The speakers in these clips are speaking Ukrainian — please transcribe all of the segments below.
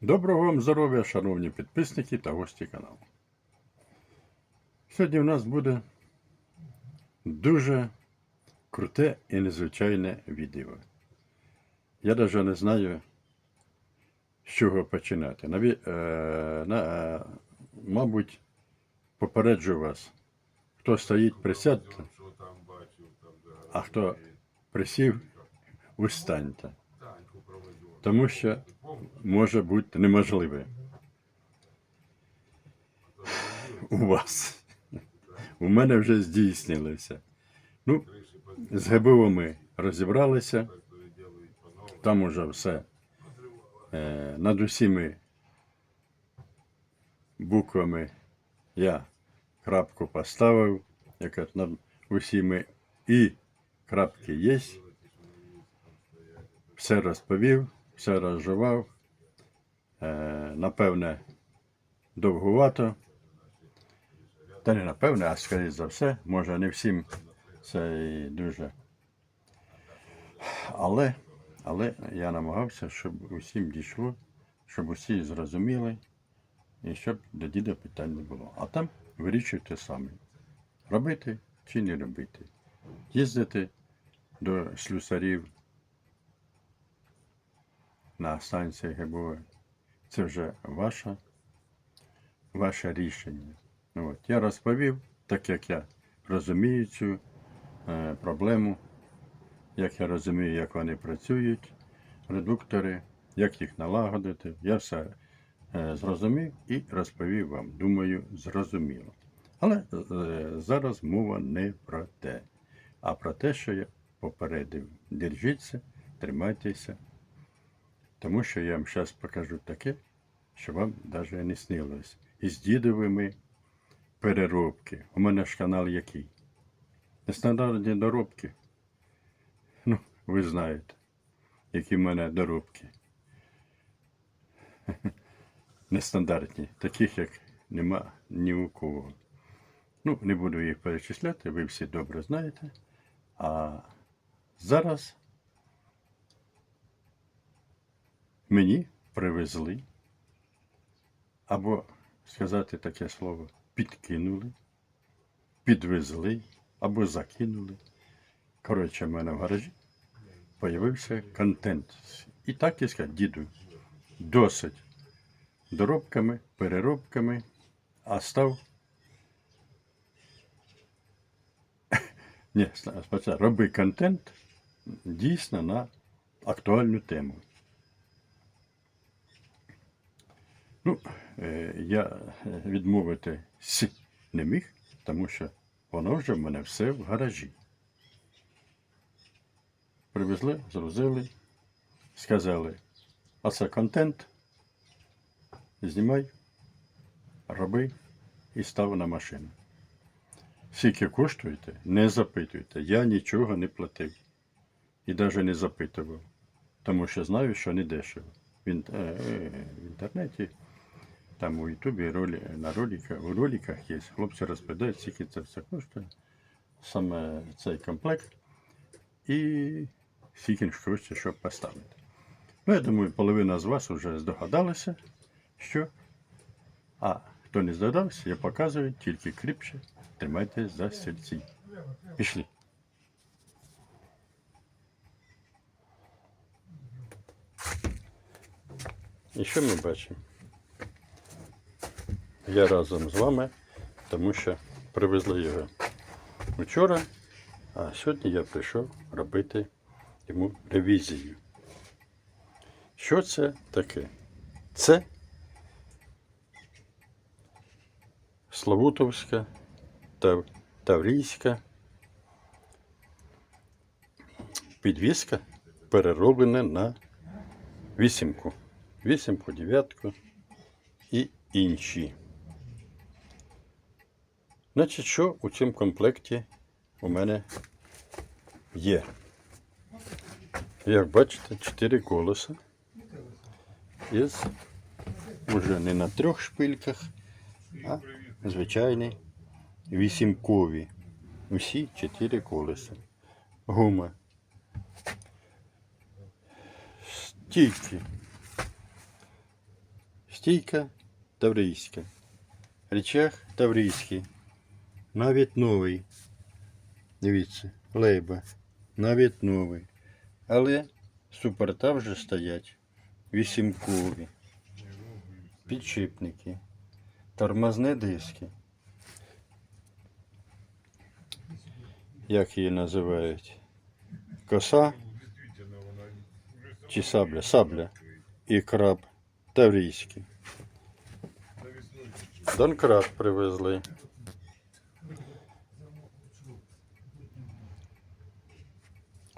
Доброго вам здоров'я, шановні підписники та гості каналу. Сьогодні в нас буде дуже круте і незвичайне відео. Я навіть не знаю, з чого починати. Наві... Е, на... е, Мабуть, попереджу вас, хто стоїть, присядьте, а хто присів, устаньте. Тому що може бути неможливе у вас. У мене вже здійснилося. Ну, з ГБО ми розібралися. Там уже все. Е, над усіми буквами я крапку поставив, яка над усіми і крапки є. Все розповів, все розживав. Е, напевне, довгувато. Та не напевне, а скоріше за все, може не всім це дуже. Але, але я намагався, щоб усім дійшло, щоб усі зрозуміли, і щоб до діда питань не було. А там вирішуйте самі. Робити чи не робити. Їздити до слюсарів на станції ГБО. Це вже ваше, ваше рішення. Ну, От, я розповів, так як я розумію цю е, проблему, як я розумію, як вони працюють, редуктори, як їх налагодити. Я все е, зрозумів і розповів вам. Думаю, зрозуміло. Але е, зараз мова не про те, а про те, що я попередив. Держіться, тримайтеся, тому що я вам зараз покажу таке, що вам навіть не снилось. Із дідовими переробки. У мене ж канал який? Нестандартні доробки. Ну, ви знаєте, які в мене доробки. Нестандартні, таких як нема ні у кого. Ну, не буду їх перечисляти, ви всі добре знаєте. А зараз мені привезли, або сказати таке слово, підкинули, підвезли або закинули. Коротше, в мене в гаражі появився контент. І так і сказати, діду, досить доробками, переробками, а став. Ні, роби контент дійсно на актуальну тему. Ну, е, я відмовити «с» не міг, тому що воно вже в мене все в гаражі. Привезли, зрозили, сказали, а це контент, знімай, роби і став на машину. Скільки коштуєте, не запитуйте. Я нічого не платив. І навіть не запитував. Тому що знаю, що не дешево. Е, е, в інтернеті, там у Ютубі ролі, на роликах, у роликах є. Хлопці розповідають, скільки це все коштує. Саме цей комплект. І скільки ж коштує, щоб поставити. Ну, я думаю, половина з вас вже здогадалася, що. А хто не здогадався, я показую тільки кріпше. Тримайте за стільці. Пішли. І що ми бачимо? Я разом з вами, тому що привезли його вчора, а сьогодні я прийшов робити йому ревізію. Що це таке? Це Славутовська Тав... Таврійська підвіска перероблена на вісімку. Вісімку, дев'ятку і інші. Значить, що у цьому комплекті у мене є? Як бачите, чотири колеса. Із уже не на трьох шпильках, а звичайні вісімкові. Усі чотири колеса. Гума. Стійки Стійка таврійська. Речах таврійський. Навіть новий. Дивіться, лейба. Навіть новий. Але супорта вже стоять. Вісімкові. Підшипники. Тормозні диски. Як її називають? Коса чи сабля? Сабля і краб таврійський. Донкрат привезли.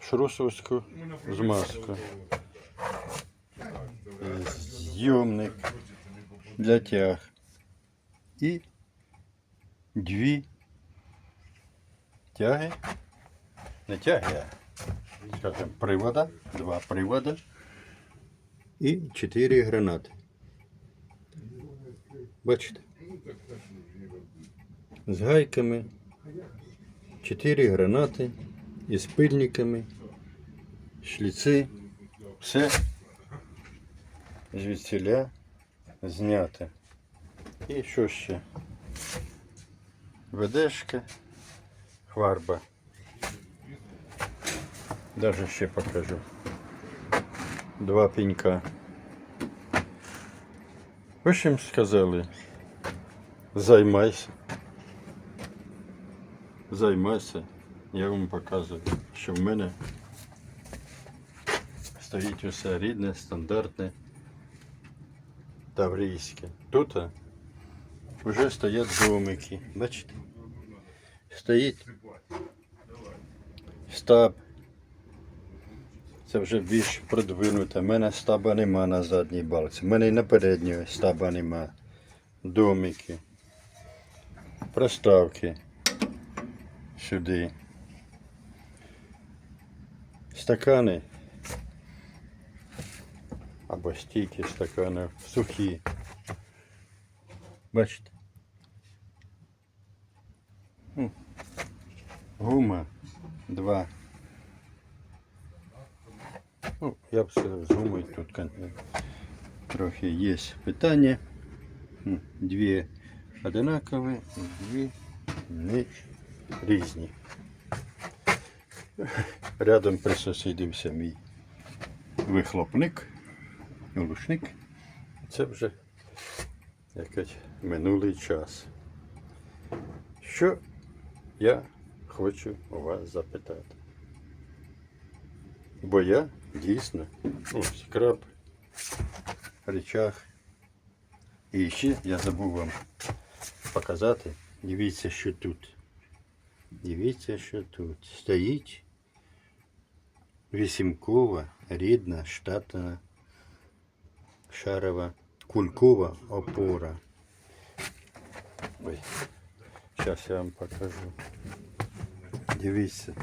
Шрусовську змазку. Зйомник для тяг. І дві тяги. Не тяги, а скажімо, привода. Два привода. І чотири гранати. Бачите? З гайками, чотири гранати із пильниками, шліци, все звідсіля знято. І що ще? Ведешка, фарба. Даже ще покажу. Два пенька. В общем, сказали, займайся. Займайся. Я вам показую, що в мене стоїть усе рідне, стандартне, таврійське. Тут вже стоять домики. Бачите? Стоїть стаб. Це вже більш продвинуте. У мене стаба нема на задній балці. У мене і на передній стаба нема. Домики. Проставки. Сюди. Стакани. Або стійки стакани. Сухі. Бачите? Гума. Два. Ну, я б сказав, з гумою тут трохи є питання. Дві одинакові, дві не різні. Рядом присусідився мій вихлопник, глушник. Це вже якийсь минулий час. Що я хочу у вас запитати? Бо я дійсно ну, скраб, речах. І ще я забув вам показати. Дивіться, що тут. Дивіться, що тут. Стоїть вісімкова, рідна, штатна, шарова, кулькова опора. Ой, зараз я вам покажу. Дивіться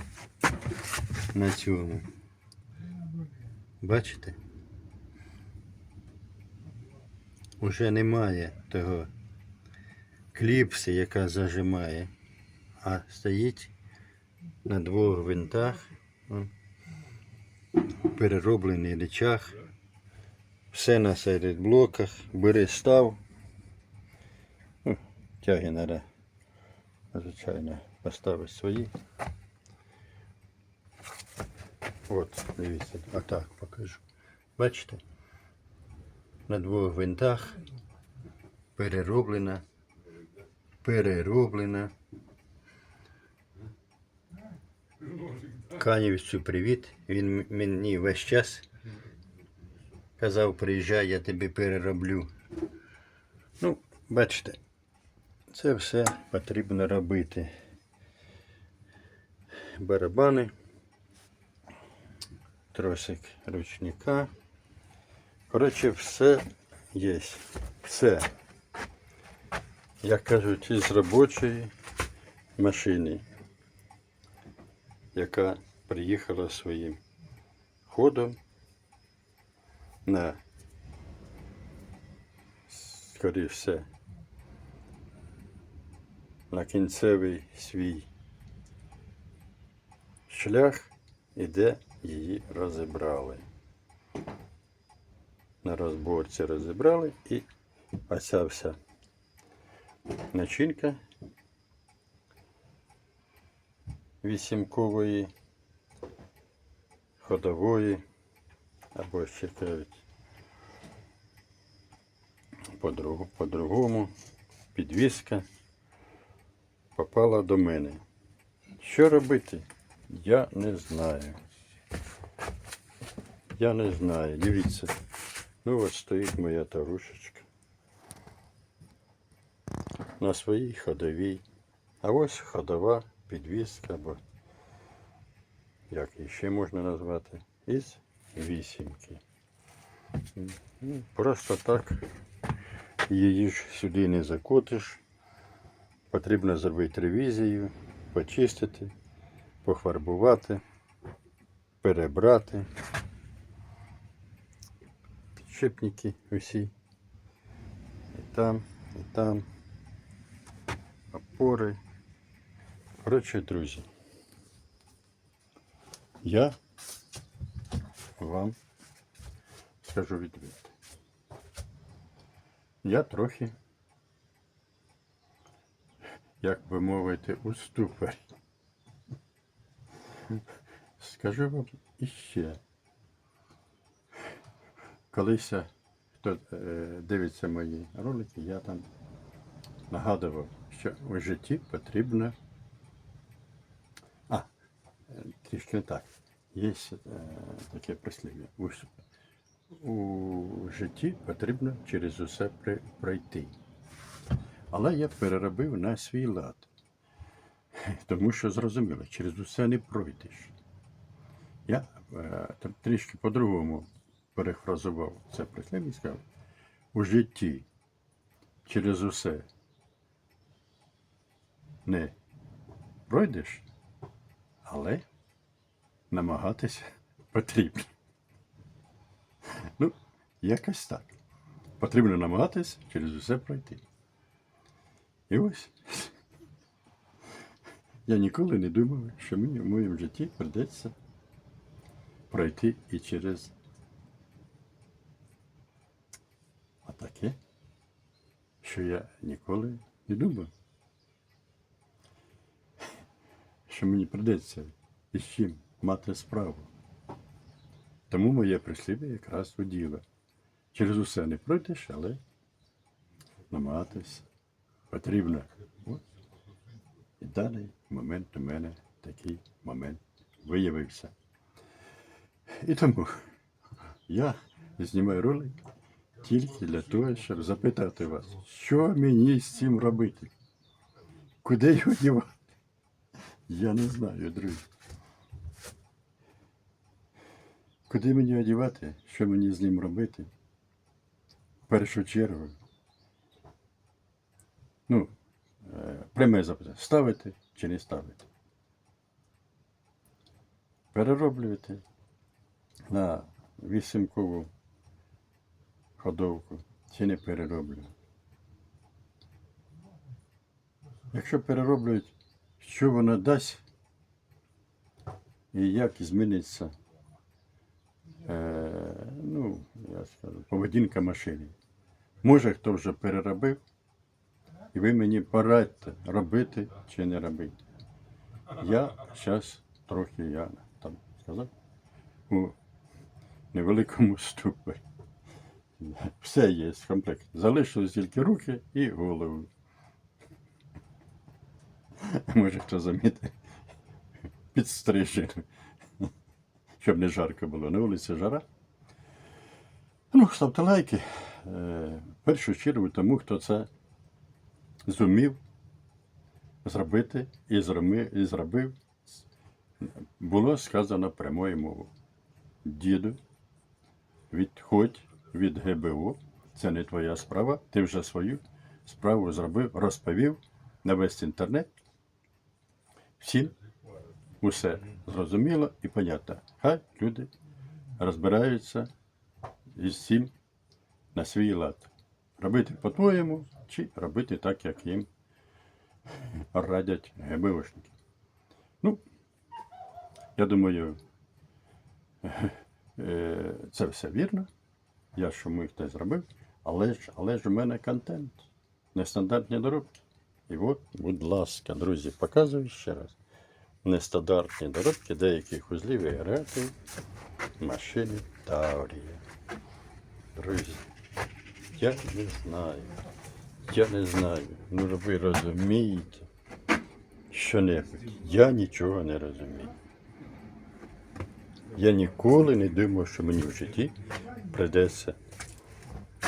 на цьому. Бачите? Уже немає того кліпси, яка зажимає, а стоїть на двох винтах, перероблений речах, все на серед блоках, бери став. Тяги треба, звичайно, поставити свої. От, дивіться, отак покажу. Бачите? На двох винтах перероблена. Перероблена. Канівцю привіт. Він мені весь час казав, приїжджай, я тобі перероблю. Ну, бачите, це все потрібно робити. Барабани тросик ручника. Коротше, все є. Все. Як кажуть, із робочої машини, яка приїхала своїм ходом на скоріше все, на кінцевий свій шлях і де її розібрали. На розборці розібрали і А ця вся начинка вісімкової, ходової або по-другу- по-другому підвіска попала до мене. Що робити? Я не знаю. Я не знаю. Дивіться. Ну от стоїть моя тарушечка. На своїй ходовій. А ось ходова підвіска, або як її ще можна назвати, із вісімки. Ну, Просто так її ж сюди не закотиш. Потрібно зробити ревізію, почистити, пофарбувати, перебрати. Підшипники усі. І там, і там. Опори. Коротше, друзі. Я вам скажу відверто. Я трохи, як би мовити, у ступорі. Скажу вам іще. Колись, хто е, дивиться мої ролики, я там нагадував, що у житті потрібно. А, е, трішки не так. Є е, таке прислів'я. У, житті потрібно через усе пройти. Але я переробив на свій лад. Тому що зрозуміло, через усе не пройдеш. Я е, трішки по-другому перефразував це прислів'я і сказав, у житті через усе не пройдеш, але намагатися потрібно. Ну, якось так. Потрібно намагатися через усе пройти. І ось я ніколи не думав, що мені в моєму житті прийдеться пройти і через а таке, що я ніколи не думав. Що мені прийдеться із чим мати справу. Тому моє прислів'я якраз у діло. Через усе не пройдеш, але намагатись потрібно. От. І даний момент у мене такий момент виявився. І тому я знімаю ролик тільки для того, щоб запитати вас, що мені з цим робити? Куди його дівати? Я не знаю, друзі. Куди мені одівати? Що мені з ним робити? В першу чергу. Ну, е, пряме запитання. Ставити чи не ставити? Перероблювати на вісімкову ходовку чи не перероблю. Якщо перероблюють, що вона дасть і як зміниться е, скажу, поведінка машини. Може, хто вже переробив, і ви мені порадьте, робити чи не робити. Я зараз трохи, я там сказав, у невеликому ступорі. Все є в комплекті. Залишилось тільки руки і голову. Може, хто замітить, підстрижену щоб не жарко було. На вулиці жара. Ну, ставте лайки. В першу чергу тому, хто це зумів зробити і зробив, було сказано прямою мовою. Діду, відходь від ГБО, це не твоя справа, ти вже свою справу зробив, розповів на весь інтернет. Всім усе зрозуміло і понятно. Хай люди розбираються із цим на свій лад. Робити по-твоєму чи робити так, як їм радять ГБОшники. Ну, я думаю, е, це все вірно. Я що ми хтось зробив, Але ж, але ж у мене контент. Нестандартні доробки. І от, будь ласка, друзі, показую ще раз. Нестандартні доробки деяких узлів і агрегатів машини Таврія. Друзі, я не знаю. Я не знаю. Ну ви розумієте, що-небудь. Я нічого не розумію. Я ніколи не думав, що мені в житті прийдеться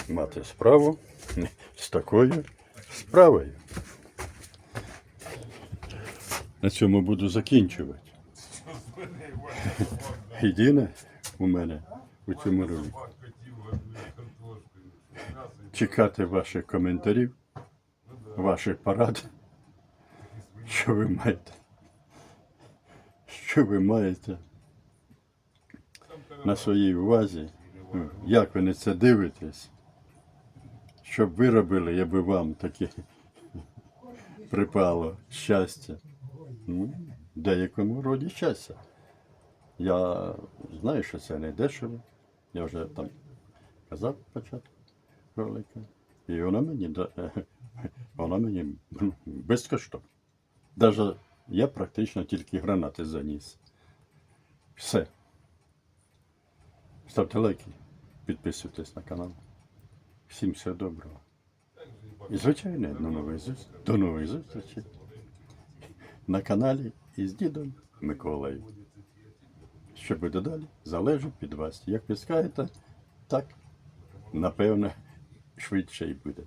мати справу з такою справою. На цьому буду закінчувати. Єдине у мене у цьому ролику чекати ваших коментарів, ваших порад, що ви маєте. Що ви маєте на своїй увазі, ну, як ви на це дивитесь, щоб ви робили, я вам таке припало щастя. Ну, деякому роді щастя. Я знаю, що це не дешево. Я вже там казав початку ролика. І вона мені, вона мені ну. Даже я практично тільки гранати заніс. Все. Ставте лайки, підписуйтесь на канал. Всім всього доброго. І звичайно, до нових зустрічей. До нових зустрічей на каналі із дідом Миколою. Що буде далі, залежить від вас. Як ви скажете, так, напевно, швидше і буде.